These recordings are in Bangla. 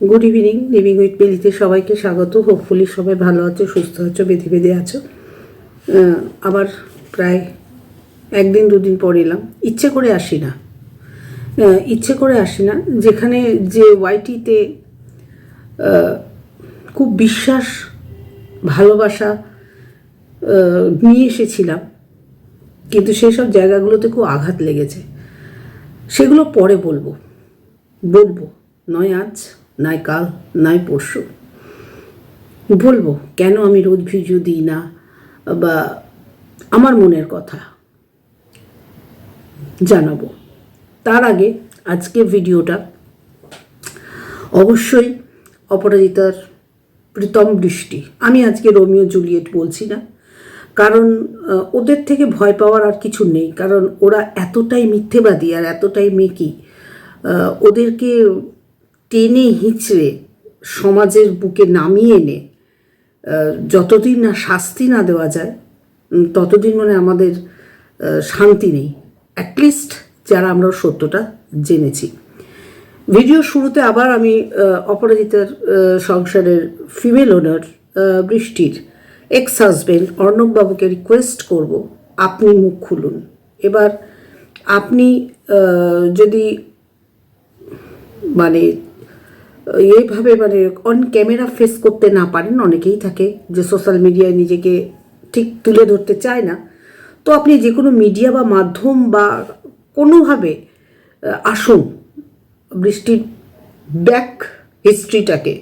গুড ইভিনিং লিভিং উইথ বেলিতে সবাইকে স্বাগত। হোপফুলি সবাই ভালো আছো, সুস্থ আছো, বেঁধে বেঁধে আছো। আবার প্রায় একদিন, দুদিন পর এলাম। ইচ্ছে করে আসি না। ইচ্ছে করে আসি না। যেখানে যে ওয়াইটিতে খুব বিশ্বাস, ভালোবাসা নিয়ে এসেছিলাম। কিন্তু সেই সব জায়গাগুলোতে খুব আঘাত লেগেছে। সেগুলো পরে বলব। বলব। নয় আজ নয় কাল নয় পরশু। বলব, কেন আমি রোজ ভিডিও দিই না? বা আমার মনের কথা জানাব। তার আগে আজকে ভিডিওটা অবশ্যই অপরাজিতার প্রীতম দৃষ্টি। আমি আজকে রোমিও জুলিয়েট বলছি না। কারণ ওদের থেকে ভয় পাওয়ার আর কিছু নেই। কারণ ওরা এতটাই মিথ্যেবাদী আর এতটাই মেকি ওদেরকে টেনে হিঁচড়ে সমাজের বুকে নামিয়ে এনে যতদিন না শাস্তি না দেওয়া যায় ততদিন মানে আমাদের শান্তি নেই। অ্যাটলিস্ট যারা আমরা সত্যটা জেনেছি। ভিডিও শুরুতে আবার আমি অপরাজিতার সংসারের ফিমেল ওনার বৃষ্টির এক্স হাজবেন্ড অর্ণববাবুকে রিকোয়েস্ট করব, আপনি মুখ খুলুন। এবার আপনি যদি মানে এইভাবে মানে অন ক্যামেরা ফেস করতে না পারেন, অনেকেই থাকে যে সোশ্যাল মিডিয়ায় নিজেকে ঠিক তুলে ধরতে চায় না। তো আপনি যে কোনো মিডিয়া বা মাধ্যম বা কোনোভাবে আসুন, বৃষ্টির ব্যাক হিস্ট্রিটাকে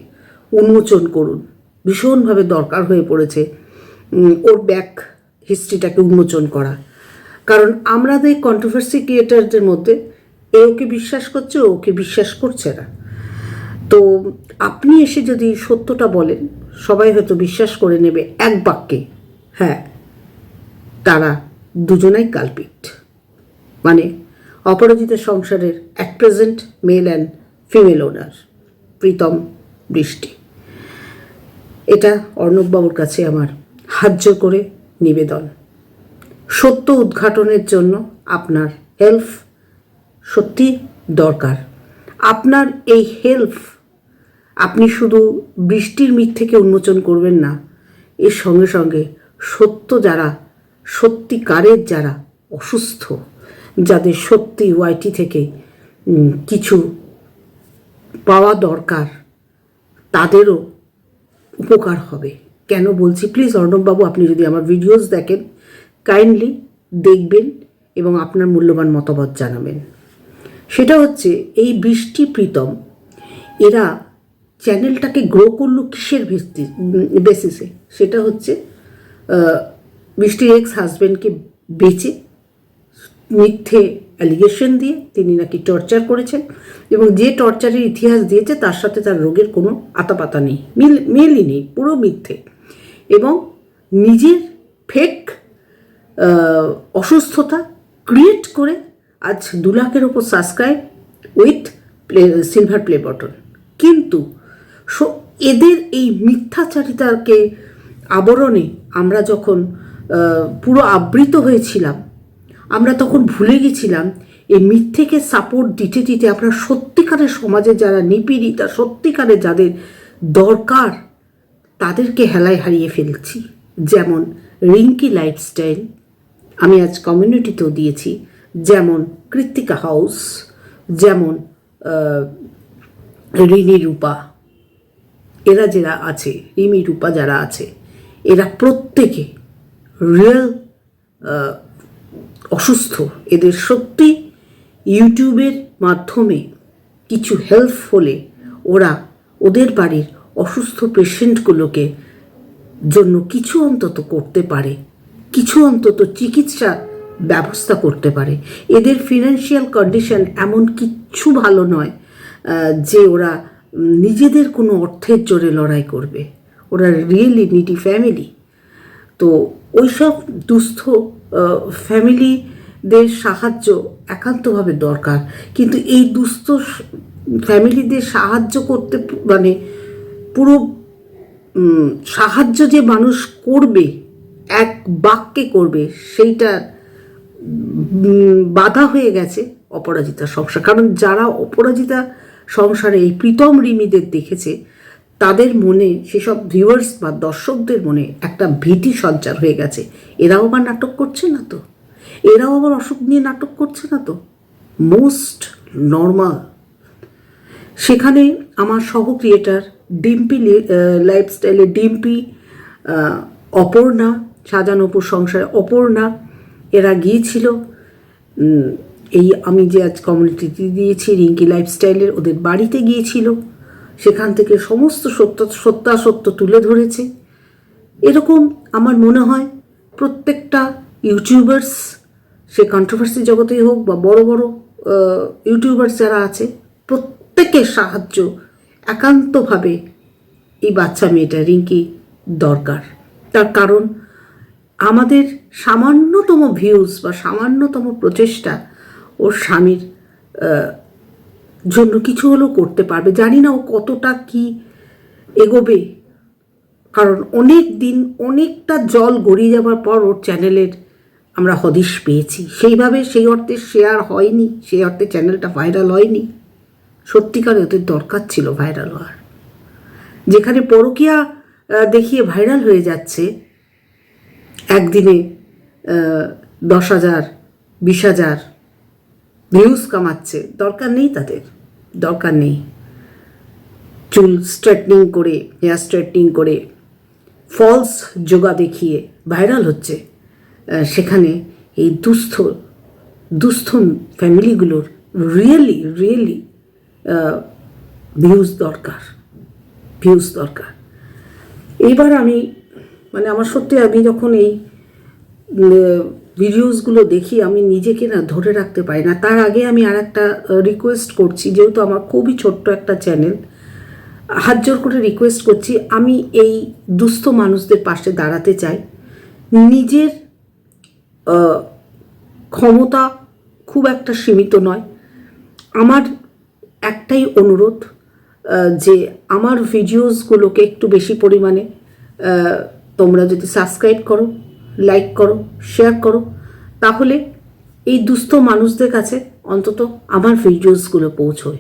উন্মোচন করুন। ভীষণভাবে দরকার হয়ে পড়েছে ওর ব্যাক হিস্ট্রিটাকে উন্মোচন করা। কারণ আমাদের কন্ট্রোভার্সি ক্রিয়েটারদের মধ্যে, এ ওকে বিশ্বাস করছে ওকে বিশ্বাস করছে না। তো আপনি এসে যদি সত্যটা বলেন, সবাই হয়তো বিশ্বাস করে নেবে এক বাক্যে হ্যাঁ তারা দুজনাই কালপিট মানে অপরাজিতা সংসারের at present male and female owner Pritam Brishti. এটা অর্ণববাবুর কাছে আমার হাজ্য করে নিবেদন। সত্য উদ্ঘাটনের জন্য আপনার হেল্প সত্যি দরকার। আপনার এই হেল্প আপনি শুধু বৃষ্টির মিথ থেকে উন্মোচন করবেন না, এর সঙ্গে সঙ্গে সত্য যারা, সত্যিকারের যারা অসুস্থ, যাদের সত্যি ওয়াইটি থেকে কিছু পাওয়া দরকার, তাদেরও উপকার হবে। কেন বলছি? প্লিজ অর্ণববাবু, আপনি যদি আমার ভিডিওস দেখেন কাইন্ডলি দেখবেন এবং আপনার মূল্যবান মতামত জানাবেন। সেটা হচ্ছে, এই বৃষ্টি প্রীতম, এরা চ্যানেলটাকে গ্রো করল কিসের ভিত্তি বেসিসে সেটা হচ্ছে বৃষ্টির এক্স হাজব্যান্ডকে বেচে, মিথ্যে অ্যালিগেশন দিয়ে তিনি নাকি টর্চার করেছেন এবং যে টর্চারের ইতিহাস দিয়েছে, তার সাথে তার রোগের কোনো আতাপাতা নেই। মিল, মিলই নেই, পুরো মিথ্যে। এবং নিজের ফেক অসুস্থতা ক্রিয়েট করে আজ দু লাখের ওপর subscribe with play silver play button কিন্তু সো- এদের এই মিথ্যাচারিতাকে আবরণে আমরা যখন পুরো আবৃত হয়েছিলাম, আমরা তখন ভুলে গেছিলাম, এই মিথ্যেকে সাপোর্ট দিতে দিতে আমরা সত্যিকারের সমাজে যারা নিপীড়িতা, সত্যিকারের যাদের দরকার, তাদেরকে হেলায় হারিয়ে ফেলছি। যেমন রিঙ্কি লাইফস্টাইল, আমি আজ কমিউনিটিতেও দিয়েছি। যেমন কৃত্তিকা হাউস, যেমন রিনি রূপা। এরা যারা আছে রিমি রূপা যারা আছে, এরা প্রত্যেকে রিয়েল অসুস্থ। এদের সত্যি ইউটিউবের মাধ্যমে কিছু হেল্প হলে ওরা ওদের বাড়ির অসুস্থ পেশেন্টগুলোকে জন্য কিছু অন্তত করতে পারে, কিছু অন্তত চিকিৎসা ব্যবস্থা করতে পারে। এদের ফিনান্সিয়াল কন্ডিশন এমন কিচ্ছু ভালো নয় যে ওরা নিজেদের কোনো অর্থের জোরে লড়াই করবে। ওরা রিয়েলি নিডি ফ্যামিলি তো ওইসব দুস্থ ফ্যামিলিদের সাহায্য একান্তভাবে দরকার। কিন্তু এই দুস্থ ফ্যামিলিদের সাহায্য করতে মানে পুরো সাহায্য যে মানুষ করবে, এক বাক্যে করবে, সেইটা বাধা হয়ে গেছে অপরাজিতা সংসার। কারণ যারা অপরাজিতা সংসারে এই প্রীতম রিমিদের দেখেছে, তাদের মনে, সেসব ভিউয়ার্স বা দর্শকদের মনে একটা ভীতি সঞ্চার হয়ে গেছে। এরাও আবার নাটক করছে না তো? এরাও আবার অসুখ নিয়ে নাটক করছে না তো? মোস্ট নর্মাল সেখানে আমার সহ ক্রিয়েটার ডিম্পি লাইফস্টাইলে ডিম্পি অপর্ণা সাজানোপুর সংসারে অপর্ণা, এরা গিয়েছিল এই আমি যে আজ কমিউনিটিতে দিয়েছি, রিঙ্কি লাইফস্টাইলের ওদের বাড়িতে গিয়েছিল। সেখান থেকে সমস্ত সত্য, সত্যাসত্য তুলে ধরেছে। এরকম আমার মনে হয় প্রত্যেকটা ইউটিউবার্স সে কন্ট্রোভার্সি জগতেই হোক বা বড় বড় ইউটিউবার্স যারা আছে প্রত্যেকের সাহায্য একান্তভাবে এই বাচ্চা মেয়েটা, রিঙ্কি, দরকার। তার কারণ, আমাদের সামান্যতম ভিউজ বা সামান্যতম প্রচেষ্টা ওর স্বামীর জন্য কিছু হলেও করতে পারবে। জানি না ও কতটা কি এগোবে, কারণ অনেক দিন অনেকটা জল গড়িয়ে যাওয়ার পর ওর চ্যানেলের আমরা হদিশ পেয়েছি। সেইভাবে সেই অর্থে শেয়ার হয়নি, সেই অর্থে চ্যানেলটা ভাইরাল হয়নি। সত্যিকার ওদের দরকার ছিল ভাইরাল হওয়ার। যেখানে পরকিয়া দেখিয়ে ভাইরাল হয়ে যাচ্ছে, একদিনে দশ হাজার, বিশ হাজার ভিউজ কামাচ্ছে। দরকার নেই তাদের। দরকার নেই। চুল স্ট্রেটনিং করে হেয়ার স্ট্রেটনিং করে ফলস যোগা দেখিয়ে ভাইরাল হচ্ছে। সেখানে এই দুস্থ দুস্থ ফ্যামিলিগুলোর রিয়েলি রিয়েলি ভিউজ দরকার। ভিউজ দরকার। এইবার আমি মানে আমার সত্যি আমি যখন এই ভিডিওসগুলো দেখি, আমি নিজেকে না ধরে রাখতে পারি না। তার আগে আমি আর একটা রিকোয়েস্ট করছি, যেহেতু আমার খুবই ছোট্ট একটা চ্যানেল হাত জোর করে রিকোয়েস্ট করছি, আমি এই দুস্থ মানুষদের পাশে দাঁড়াতে চাই। নিজের ক্ষমতা খুব একটা সীমিত নয়। আমার একটাই অনুরোধ যে আমার ভিডিওসগুলোকে একটু বেশি পরিমাণে তোমরা যদি সাবস্ক্রাইব করো লাইক করো শেয়ার করো। তাহলে এই দুস্থ মানুষদের কাছে অন্তত আমার ভিডিওসগুলো পৌঁছয়।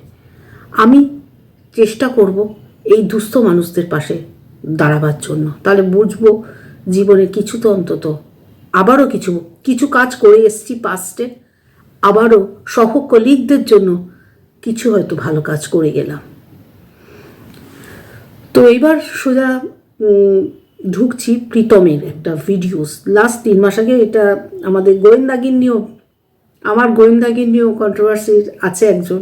আমি চেষ্টা করব এই দুস্থ মানুষদের পাশে দাঁড়াবার জন্য। তাহলে বুঝব জীবনে কিছু তো অন্তত, আবারও কিছু কিছু কাজ করে এসেছি পাস্টে আবারও সহ কলিগদের জন্য কিছু হয়তো ভালো কাজ করে গেলাম। তো এইবার সোজা ঢুকছি প্রীতমের একটা ভিডিওস লাস্ট তিন মাস আগে এটা আমাদের গোয়েন্দাগির নিয়েও আমার গোয়েন্দাগির নিয়েও কন্ট্রোভার্সি আছে একজন।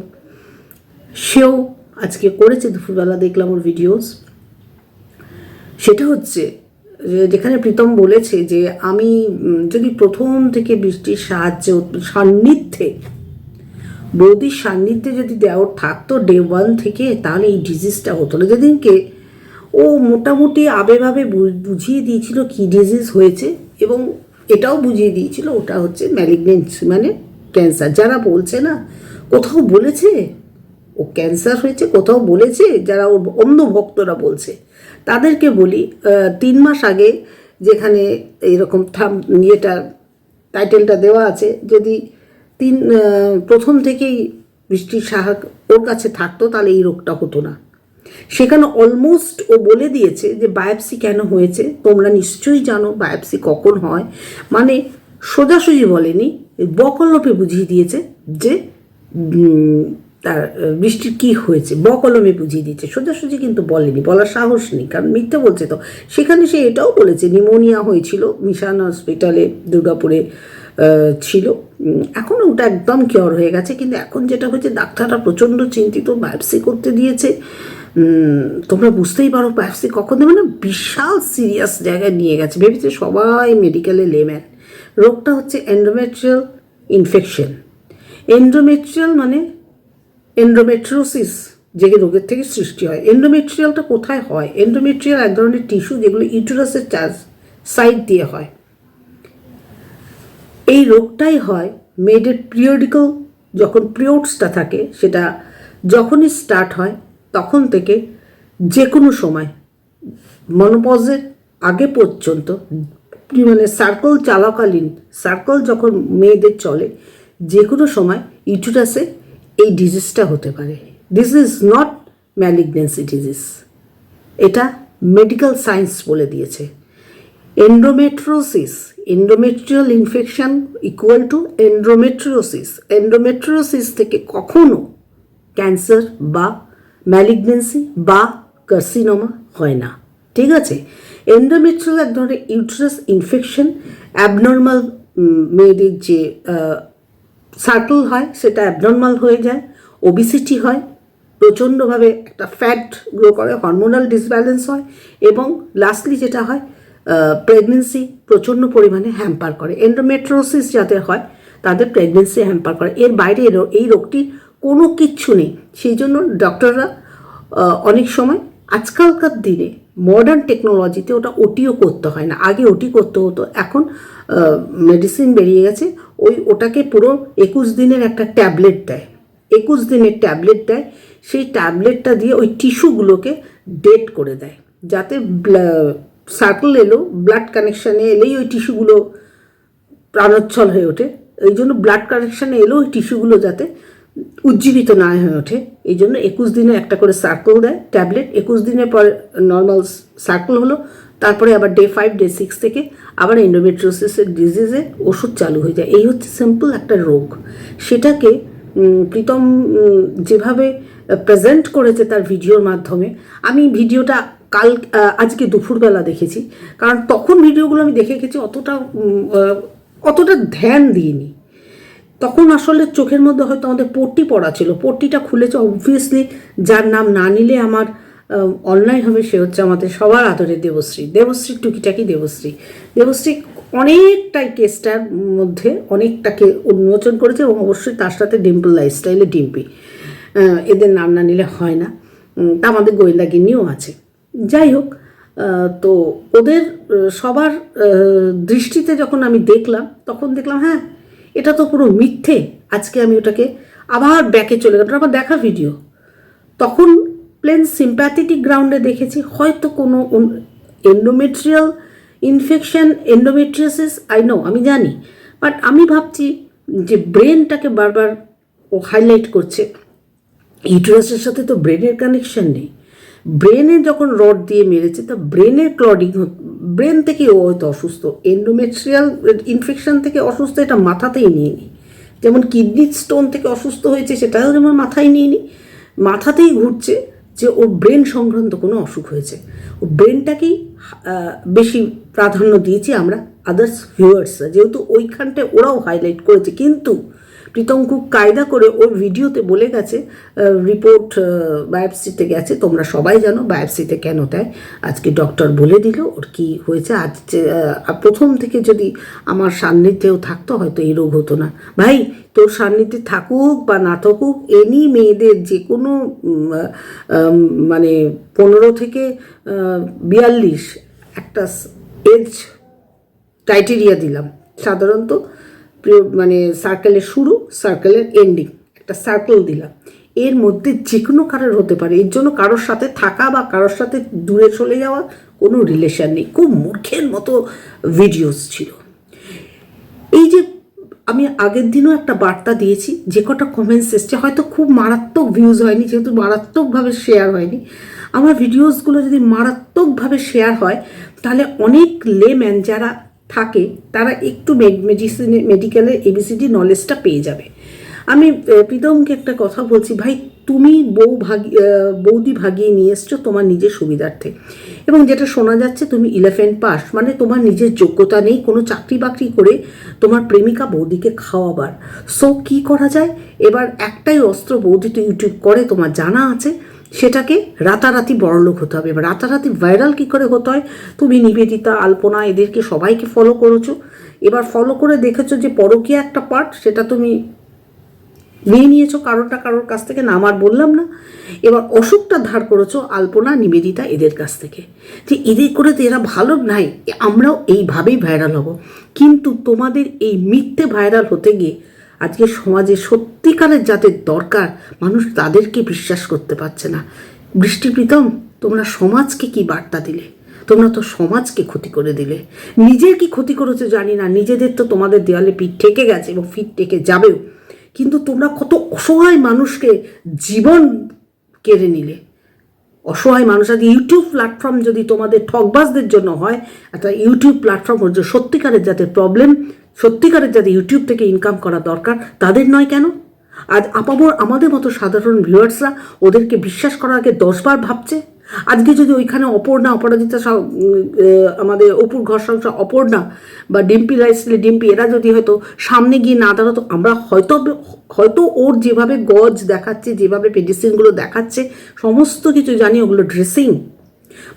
সেও আজকে করেছে, দুপুরবেলা দেখলাম ওর ভিডিওস সেটা হচ্ছে যেখানে প্রীতম বলেছে যে আমি যদি প্রথম থেকে বৃষ্টির সাহায্যে, সান্নিধ্যে, বৌদির সান্নিধ্যে যদি দেওয়ার থাকতো ডে ওয়ান থেকে, তাহলে এই ডিজিজটা হতো না। যেদিনকে ও মোটামুটি আবেভাবে বুঝিয়ে দিয়েছিল কি ডিজিজ হয়েছে এবং এটাও বুঝিয়ে দিয়েছিল ওটা হচ্ছে ম্যালিগনেন্সি মানে ক্যান্সার যারা বলছে না, কোথাও বলেছে? ও ক্যান্সার হয়েছে, কোথাও বলেছে? যারা ওর অন্য ভক্তরা বলছে, তাদেরকে বলি তিন মাস আগে যেখানে এরকম থাম, ইয়েটা টাইটেলটা দেওয়া আছে, যদি তিন প্রথম থেকেই বৃষ্টির সাহা ওর কাছে থাকতো, তাহলে এই রোগটা হতো না। সেখানে অলমোস্ট ও বলে দিয়েছে যে বায়োপসি কেন হয়েছে, তোমরা নিশ্চয়ই জানো বায়োপসি কখন হয়। মানে সোজাসুজি বলেনি বকলপে বুঝিয়ে দিয়েছে যে তার, বৃষ্টির কি হয়েছে, বকলমে বুঝিয়ে দিয়েছে। সোজাসুজি কিন্তু বলেনি, বলার সাহস নেই, কারণ মিথ্যে বলছে তো। সেখানে সে এটাও বলেছে নিমোনিয়া হয়েছিল, মিশন হসপিটালে দুর্গাপুরে ছিল। এখন ওটা একদম কিওর হয়ে গেছে, কিন্তু এখন যেটা হয়েছে, ডাক্তাররা প্রচণ্ড চিন্তিত বায়োপসি করতে দিয়েছে। তোমরা বুঝতেই পারো বায়োপসি কখন মানে বিশাল সিরিয়াস জায়গায় নিয়ে গেছে। ভেবেছে সবাই মেডিকেলে লেম্যান রোগটা হচ্ছে এন্ডোমেট্রিয়াল ইনফেকশন এন্ডোমেট্রিয়াল মানে এন্ডোমেট্রোসিস যে রোগের থেকে সৃষ্টি হয়। এন্ডোমেট্রিয়ালটা কোথায় হয়? এন্ডোমেট্রিয়াল এক ধরনের টিস্যু যেগুলো ইউটেরাসের চার্জ সাইড দিয়ে হয়। এই রোগটাই হয় মেয়েদের পিরিয়ডিক্যাল যখন পিরিয়ডসটা থাকে, সেটা যখনই স্টার্ট হয় তখন থেকে যে কোনো সময় মনোপজের আগে পর্যন্ত মানে সার্কেল চালাকালীন সার্কল যখন মেয়েদের চলে যে কোনো সময় ইউটেরাসে এই ডিজিজটা হতে পারে। This is not malignancy disease এটা মেডিকেল সায়েন্স বলে দিয়েছে। Endometriosis endometrial infection equal to endometriosis endometriosis থেকে কখনো ক্যান্সার বা ম্যালিগনেন্সি বা কার্সিনোমা হয় না। ঠিক আছে? এন্ডোমেট্রিয়াল এক ধরনের ইউট্রাস ইনফেকশন অ্যাবনর্মাল মেয়েদের যে সার্কেল হয়, সেটা অ্যাবনর্মাল হয়ে যায় ওবিসিটি হয়, প্রচণ্ডভাবে একটা ফ্যাট গ্রো করে হরমোনাল ডিসব্যালেন্স হয় এবং লাস্টলি যেটা হয় প্রেগনেন্সি প্রচণ্ড পরিমাণে হ্যাম্পার করে। এন্ডোমেট্রোসিস যাদের হয়, তাদের প্রেগনেন্সি হ্যাম্পার করে। এর বাইরে এই রোগটির কোনো কিচ্ছু নেই। সেই জন্য ডক্টররা অনেক সময় আজকালকার দিনে মডার্ন টেকনোলজিতে ওটা ওটিও করতে হয় না। আগে ওটি করতে হতো, এখন মেডিসিন বেরিয়ে গেছে। ওই ওটাকে পুরো একুশ দিনের একটা ট্যাবলেট দেয়। একুশ দিনের ট্যাবলেট দেয়, সেই ট্যাবলেটটা দিয়ে ওই টিস্যুগুলোকে ডেট করে দেয়। যাতে সার্কেল এলো ব্লাড কানেকশানে এলেই ওই টিস্যুগুলো প্রাণোচ্ছল হয়ে ওঠে। এই জন্য ব্লাড কানেকশানে এলেও ওই টিস্যুগুলো যাতে উজ্জীবিত না হয়ে ওঠে। এই জন্য একুশ দিনে একটা করে সার্কেল দেয় ট্যাবলেট একুশ দিনের পর নর্মাল সার্কেল হলো, তারপরে আবার ডে ফাইভ ডে সিক্স থেকে আবার এন্ডোমেট্রোসিসের ডিজিজে ওষুধ চালু হয়ে যায়। এই হচ্ছে সিম্পল একটা রোগ। সেটাকে প্রীতম যেভাবে প্রেজেন্ট করেছে তার ভিডিওর মাধ্যমে, আমি ভিডিওটা কাল আজকে দুপুরবেলা দেখেছি। কারণ তখন ভিডিওগুলো আমি দেখে গেছি, অতটা অতটা ধ্যান দিইনি। তখন আসলে চোখের মধ্যে হয়তো আমাদের পট্টি পড়া ছিল। পট্টিটা খুলেছে অবভিয়াসলি যার নাম না নিলে আমার অনলাইন হবে সে হচ্ছে আমাদের সবার আদরের দেবশ্রী। দেবশ্রী টুকিটাকি দেবশ্রী। দেবশ্রী অনেকটাই কেসটার মধ্যে অনেকটাকে উন্মোচন করেছে এবং অবশ্যই তার সাথে ডিম্পল লাইফস্টাইলে ডিম্পি। এদের নাম না নিলে হয় না। তা আমাদের গোয়েন্দাগিন্নিও আছে। যাই হোক তো ওদের সবার দৃষ্টিতে যখন আমি দেখলাম, তখন দেখলাম হ্যাঁ এটা তো পুরো মিথ্যে। আজকে আমি ওটাকে আবার ব্যাকে চলে গেলাম আমার দেখা ভিডিও তখন প্লেন সিম্প্যাথেটিক গ্রাউন্ডে দেখেছি, হয়তো কোনো endometrial infection endometriosis I know আমি জানি। বাট আমি ভাবছি যে ব্রেনটাকে বারবার ও হাইলাইট করছে। ইউটেরাসের সাথে তো ব্রেনের কানেকশন নেই। ব্রেনে যখন রড দিয়ে মেরেছে, তা ব্রেনের ক্লডিং ব্রেন থেকে ও হয়তো অসুস্থ। এন্ডোমেট্রিয়াল ইনফেকশন থেকে অসুস্থ এটা মাথাতেই নিয়ে নিই যেমন কিডনি স্টোন থেকে অসুস্থ হয়েছে সেটাও যেমন মাথায় নিয়ে নিই মাথাতেই ঘুরছে যে ওর ব্রেন সংক্রান্ত কোনো অসুখ হয়েছে। ও ব্রেনটাকেই বেশি প্রাধান্য দিয়েছি আমরা আদার্স ভিউয়ার্সরা যেহেতু ওইখানটায় ওরাও হাইলাইট করেছে। কিন্তু প্রীতম খুব কায়দা করে ওর ভিডিওতে বলে গেছে রিপোর্ট বায়োপসিতে গেছে, তোমরা সবাই জানো বায়োপসিতে কেন দেয়। আজকে ডক্টর বলে দিল ওর কি হয়েছে। আজ প্রথম থেকে যদি আমার সান্নিধ্যেও থাকতো হয়তো এই রোগ হতো না। ভাই, তোর সান্নিধ্যে থাকুক বা না থাকুক এনি মেয়েদের যে কোনো মানে পনেরো থেকে বিয়াল্লিশ একটা এজ ক্রাইটেরিয়া দিলাম। সাধারণত মানে সার্কেলের শুরু সার্কেলের এন্ডিং একটা সার্কেল দিলাম। এর মধ্যে যে কোনো কারোর হতে পারে, এর জন্য কারোর সাথে থাকা বা কারোর সাথে দূরে চলে যাওয়া কোনো রিলেশন নেই, খুব মূর্খের মতো ভিডিওস ছিল। এই যে আমি আগের দিনও একটা বার্তা দিয়েছি, যে কটা কমেন্টস এসছে, হয়তো খুব মারাত্মক ভিউজ হয়নি, যেহেতু মারাত্মকভাবে শেয়ার হয়নি। আমার ভিডিওসগুলো যদি মারাত্মকভাবে শেয়ার হয়, তাহলে অনেক লেম্যান যারা থাকে, তারা একটু মেডিসিনে মেডিকেলের এবিসিডি নলেজটা পেয়ে যাবে। আমি প্রীতমকে একটা কথা বলছি, ভাই, তুমি বউ ভাগি বৌদি ভাগিয়ে নিয়ে এসছো তোমার নিজের সুবিধার্থে। এবং যেটা শোনা যাচ্ছে, তুমি ইলেভেন পাস মানে তোমার নিজের যোগ্যতা নেই, কোনো চাকরি বাকরি করে তোমার প্রেমিকা বৌদিকে খাওয়াবার। সো কি করা যায়? এবার একটাই অস্ত্র বৌদি তো ইউটিউব করে, তোমার জানা আছে। সেটাকে রাতারাতি বড়লোক হতে হবে। রাতারাতি ভাইরাল কি করে হতে হয়? তুমি নিবেদিতা, আলপনা, এদেরকে সবাইকে ফলো করেছ। এবার ফলো করে দেখেছ যে পরকীয়া একটা পার্ট সেটা তুমি নিয়ে নিয়েছো কারোরটা কারোর কাছ থেকে। না, আমার বললাম না। এবার অসুখটা ধার করেছ আলপনা, নিবেদিতা এদের কাছ থেকে। যে এদের করে তো এরা ভালো নাই আমরাও এইভাবেই ভাইরাল হব। কিন্তু তোমাদের এই মিথ্যে ভাইরাল হতে গিয়ে আজকে সমাজে সত্যিকারের যাদের দরকার, মানুষ তাদেরকে বিশ্বাস করতে পারছে না। বৃষ্টি প্রীতম, তোমরা সমাজকে কি বার্তা দিলে? তোমরা তো সমাজকে ক্ষতি করে দিলে। নিজের কি ক্ষতি করেছ জানি না, নিজেদের তো তোমাদের দেওয়ালে পিঠ ঠেকে গেছে এবং ফিট ঠেকে যাবেও। কিন্তু তোমরা কত অসহায় মানুষকে জীবন কেড়ে নিলে। অসহায় মানুষ আজকে ইউটিউব প্ল্যাটফর্ম যদি তোমাদের ঠকবাজদের জন্য হয়, একটা ইউটিউব প্ল্যাটফর্ম হচ্ছে সত্যিকারের যাতে প্রবলেম সত্যিকারের যাতে ইউটিউব থেকে ইনকাম করা দরকার, তাদের নয় কেন? আজ আপাবর আমাদের মতো সাধারণ ভিউয়ার্সরা ওদেরকে বিশ্বাস করার আগে দশবার ভাবছে আজকে যদি ওইখানে অপর্ণা অপরাজিতা সা- উম, আহ, আমাদের অপুর ঘর সংসার অপর্ণা বা ডিম্পি রাইসলি ডিম্পি এরা যদি হয়তো সামনে গিয়ে না দাঁড়াতো আমরা হয়তো হয়তো ওর যেভাবে গজ দেখাচ্ছে যেভাবে মেডিসিনগুলো দেখাচ্ছে সমস্ত কিছু জানি ওগুলো ড্রেসিং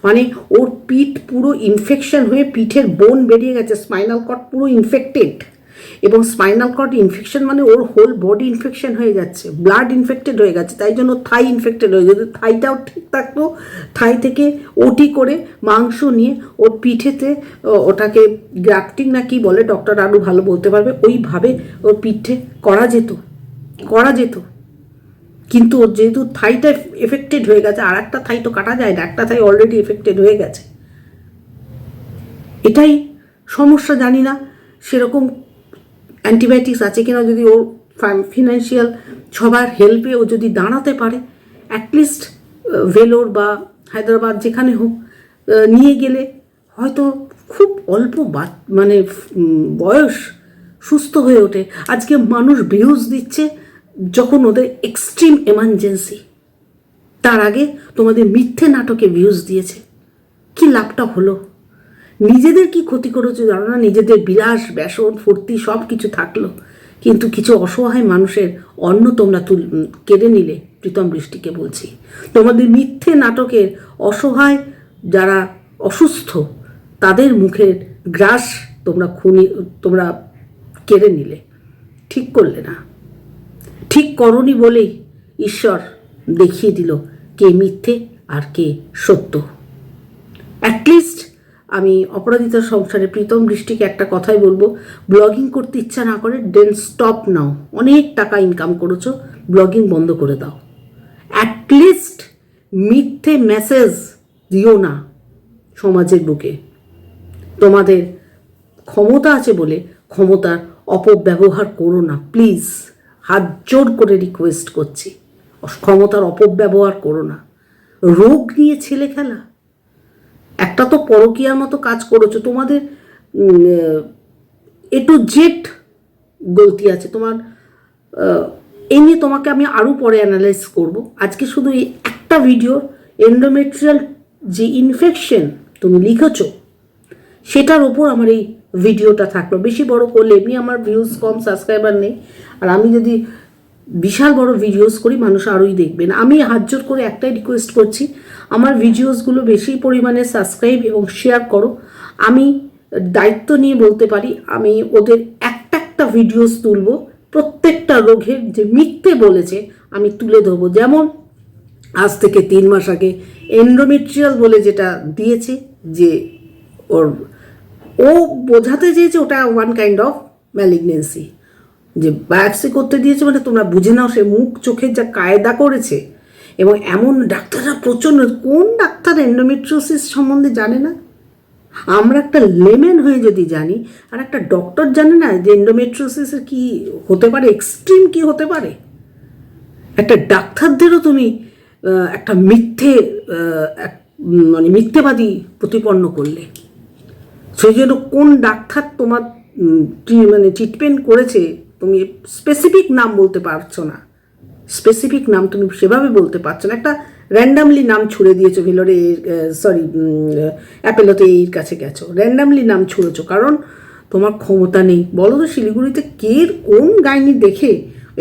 মানে ওর পিঠ পুরো ইনফেকশন হয়ে পিঠের বোন বেরিয়ে গেছে স্পাইনাল কর্ড পুরো ইনফেক্টেড এবং স্পাইনাল কর্ড ইনফেকশন মানে ওর হোল বডি ইনফেকশন হয়ে যাচ্ছে ব্লাড ইনফেক্টেড হয়ে গেছে, তাই জন্য থাই ইনফেক্টেড হয়ে যদি থাইটাও ঠিক থাকতো থাই থেকে ওটি করে মাংস নিয়ে ওর পিঠেতে ওটাকে গ্রাফটিং না কি বলে ডক্টর আরও ভালো বলতে পারবে, ওইভাবে ওর পিঠে করা যেত করা যেত। কিন্তু ওর যেহেতু থাইটা এফেক্টেড হয়ে গেছে, আর একটা থাই তো কাটা যায় না, একটা থাই অলরেডি এফেক্টেড হয়ে গেছে। এটাই সমস্যা, জানি না, সেরকম অ্যান্টিবায়োটিক্স আছে কিনা যদি ওর ফিনান্সিয়াল সবার হেল্পে ও যদি দাঁড়াতে পারে অ্যাটলিস্ট ভেলোর বা হায়দ্রাবাদ যেখানে হোক নিয়ে গেলে হয়তো খুব অল্প মানে বয়স সুস্থ হয়ে ওঠে। আজকে মানুষ ভিউজ দিচ্ছে যখন ওদের এক্সট্রিম এমার্জেন্সি তার আগে তোমাদের মিথ্যে নাটকে ভিউজ দিয়েছে। কি লাভটা হলো? নিজেদের কি ক্ষতি করেছে জানো না? নিজেদের বিলাস, ব্যসন, ফুর্তি সব কিছু থাকল। কিন্তু কিছু অসহায় মানুষের অন্ন তোমরা তুল কেড়ে নিলে, প্রীতম বৃষ্টিকে বলছি। তোমাদের মিথ্যে নাটকের অসহায় যারা অসুস্থ, তাদের মুখের গ্রাস তোমরা খুনি, তোমরা কেড়ে নিলে। ঠিক করলে না। ঠিক করনি বলেই ঈশ্বর দেখিয়ে দিল কে মিথ্যে আর কে সত্য। অ্যাটলিস্ট আমি অপরাজিতার সংসারে প্রীতম দৃষ্টিকে একটা কথাই বলব ব্লগিং করতে ইচ্ছা না করে দেন স্টপ নাও অনেক টাকা ইনকাম করেছ ব্লগিং বন্ধ করে দাও। অ্যাটলিস্ট মিথ্যে মেসেজ দিও না সমাজের বুকে। তোমাদের ক্ষমতা আছে বলে ক্ষমতার অপব্যবহার করো না প্লিজ হাত জোর করে রিকোয়েস্ট করছি। ক্ষমতার অপব্যবহার করো না। রোগ নিয়ে ছেলে খেলা। একটা তো পরকীয়ার মতো কাজ করেছ। তোমাদের এ টু জেড গলতি আছে। তোমার এই নিয়ে তোমাকে আমি আরও পরে অ্যানালাইজ করব। আজকে শুধু এই একটা ভিডিওর এন্ডোমেট্রিয়াল যে ইনফেকশন তুমি লিখেছো, সেটার ওপর আমার এই ভিডিওটা থাকল বেশি বড় করলে এমনি আমার ভিউজ কম সাবস্ক্রাইবার নেই। আর আমি যদি বিশাল বড় ভিডিওস করি, মানুষ আরোই দেখবেন। আমি হাত জোর করে একটাই রিকোয়েস্ট করছি আমার ভিডিওসগুলো বেশি পরিমাণে সাবস্ক্রাইব এবং শেয়ার করো। আমি দায়িত্ব নিয়ে বলতে পারি, আমি ওদের একটা একটা ভিডিওস তুলব, প্রত্যেকটা রোগের যে মিথ্যে বলেছে আমি তুলে ধরবো। যেমন আজ থেকে তিন মাস আগে এন্ডোমেট্রিয়াল বলে যেটা দিয়েছে যে ওর, ও বোঝাতে চেয়েছে ওটা ওয়ান কাইন্ড অফ ম্যালিগনেন্সি যে বায়োপসি করতে দিয়েছে মানে তোমরা বুঝে নাও সে মুখ চোখের যা কায়দা করেছে এবং এমন ডাক্তাররা প্রচণ্ড কোন ডাক্তার এন্ডোমেট্রোসিস সম্বন্ধে জানে না? আমরা একটা লেমেন হয়ে যদি জানি, আর একটা ডক্টর জানে না যে এন্ডোমেট্রিওসিসের কি হতে পারে এক্সট্রিম কি হতে পারে? একটা ডাক্তারদেরও তুমি একটা মিথ্যে মানে মিথ্যেবাদী প্রতিপন্ন করলে। সেই জন্য কোন ডাক্তার তোমার মানে ট্রিটমেন্ট করেছে, তুমি স্পেসিফিক নাম বলতে পারছ না। স্পেসিফিক নাম তুমি সেভাবে বলতে পারছ না, একটা র্যান্ডামলি নাম ছুড়ে দিয়েছ ভেলোরে সরি অ্যাপেলোতে এর কাছে গেছো। র্যান্ডামলি নাম ছুঁড়েছো, কারণ তোমার ক্ষমতা নেই। বলো তো শিলিগুড়িতে কে কোন গাইনি দেখে?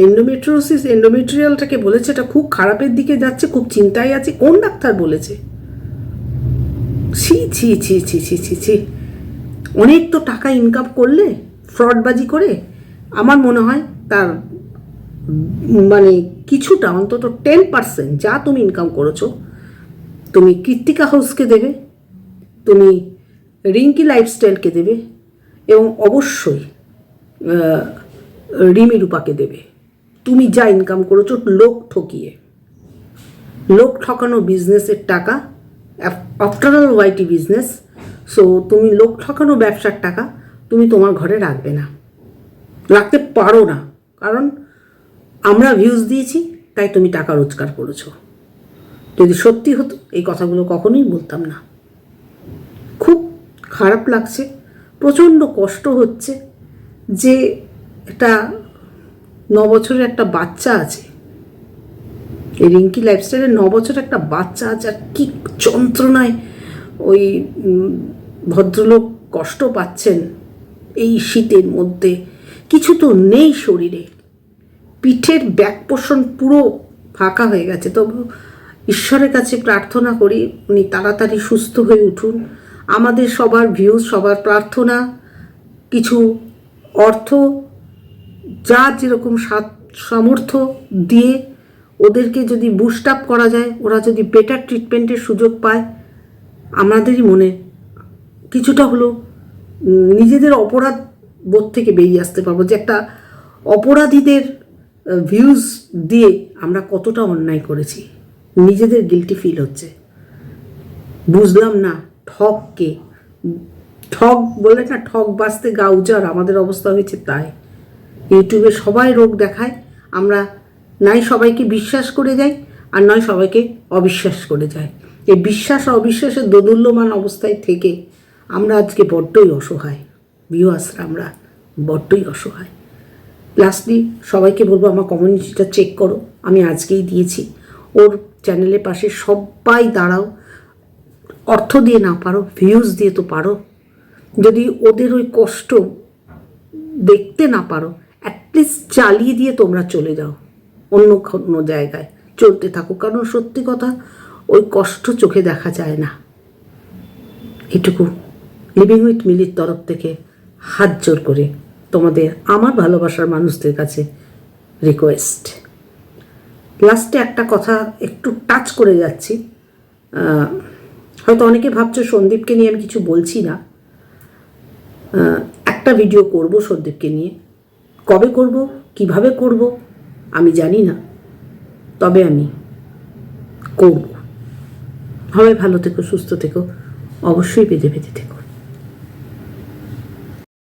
এন্ডোমেট্রোসিস এন্ডোমেট্রিয়ালটাকে বলেছে, এটা খুব খারাপের দিকে যাচ্ছে, খুব চিন্তায় আছে, কোন ডাক্তার বলেছে? ছি ছি ছি ছি ছি ছি ছি। অনেক তো টাকা ইনকাম করলে ফ্রডবাজি করে। আমার মনে হয় তার মানে কিছুটা অন্তত টেন পার্সেন্ট যা তুমি ইনকাম করেছ, তুমি কৃত্তিকা হাউসকে দেবে, তুমি রিঙ্কি লাইফস্টাইলকে দেবে এবং অবশ্যই রিমি রূপাকে দেবে। তুমি যা ইনকাম করেছ লোক ঠকিয়ে। লোক ঠকানো বিজনেসের টাকা after all YT business so তুমি লোক ঠকানো ব্যবসার টাকা তুমি তোমার ঘরে রাখবে না। রাখতে পারো না, কারণ আমরা ভিউজ দিয়েছি, তাই তুমি টাকা রোজগার করেছ। যদি সত্যি হতো, এই কথাগুলো কখনোই বলতাম না। খুব খারাপ লাগছে, প্রচণ্ড কষ্ট হচ্ছে যে একটা ন বছরের একটা বাচ্চা আছে। এই রিঙ্কি লাইফস্টাইলের ন বছরের একটা বাচ্চা আছে, আর কি যন্ত্রণায় ওই ভদ্রলোক কষ্ট পাচ্ছেন এই শীতের মধ্যে। কিছু তো নেই শরীরে। পিঠের ব্যাক পোষণ পুরো ফাঁকা হয়ে গেছে। তবু ঈশ্বরের কাছে প্রার্থনা করি, উনি তাড়াতাড়ি সুস্থ হয়ে উঠুন। আমাদের সবার ভিউজ সবার প্রার্থনা, কিছু অর্থ, যা যেরকম সামর্থ্য দিয়ে ওদেরকে যদি বুস্ট আপ করা যায়, ওরা যদি বেটার ট্রিটমেন্টের সুযোগ পায়, আমাদেরই মনে কিছুটা হলো নিজেদের অপরাধ বোধ থেকে বেরিয়ে আসতে পারব। যে একটা অপরাধীদের ভিউজ দিয়ে আমরা কতটা অন্যায় করেছি। নিজেদের গিলটি ফিল হচ্ছে। বুঝলাম না, ঠক কে? ঠক বলে না, ঠক বাঁচতে গা উজার আমাদের অবস্থা হয়েছে তাই। ইউটিউবে সবাই রোগ দেখায়, আমরা নাই সবাইকে বিশ্বাস করে যাই, আর নয় সবাইকে অবিশ্বাস করে যাই। এই বিশ্বাস অবিশ্বাসের দোদুল্যমান অবস্থায় থেকে আমরা আজকে বড্ডই অসহায়। ভিউয়ার্সরা আমরা বড্ডই অসহায়। লাস্টলি সবাইকে বলব আমার কমিউনিটিটা চেক করো। আমি আজকেই দিয়েছি। ওর চ্যানেলের পাশে সবাই দাঁড়াও। অর্থ দিয়ে না পারো ভিউজ দিয়ে তো পারো। যদি ওদের ওই কষ্ট দেখতে না পারো অ্যাটলিস্ট চালিয়ে দিয়ে তোমরা চলে যাও। অন্য কোনো জায়গায় চলতে থাকো। কারণ সত্যি কথা, ওই কষ্ট চোখে দেখা যায় না। এটুকু। লিভিং উইথ মিলির তরফ থেকে হাত জোর করে। তোমাদের, আমার ভালোবাসার মানুষদের কাছে রিকোয়েস্ট লাস্টে একটা কথা একটু টাচ করে যাচ্ছি। হয়তো অনেকে ভাবছ সন্দীপকে নিয়ে আমি কিছু বলছি না। একটা ভিডিও করব সন্দীপকে নিয়ে। কবে করব? কীভাবে করব? আমি জানি না। তবে আমি করব। সবাই ভালো থেকো, সুস্থ থেকো। অবশ্যই বেঁধে বেঁধে থেকো।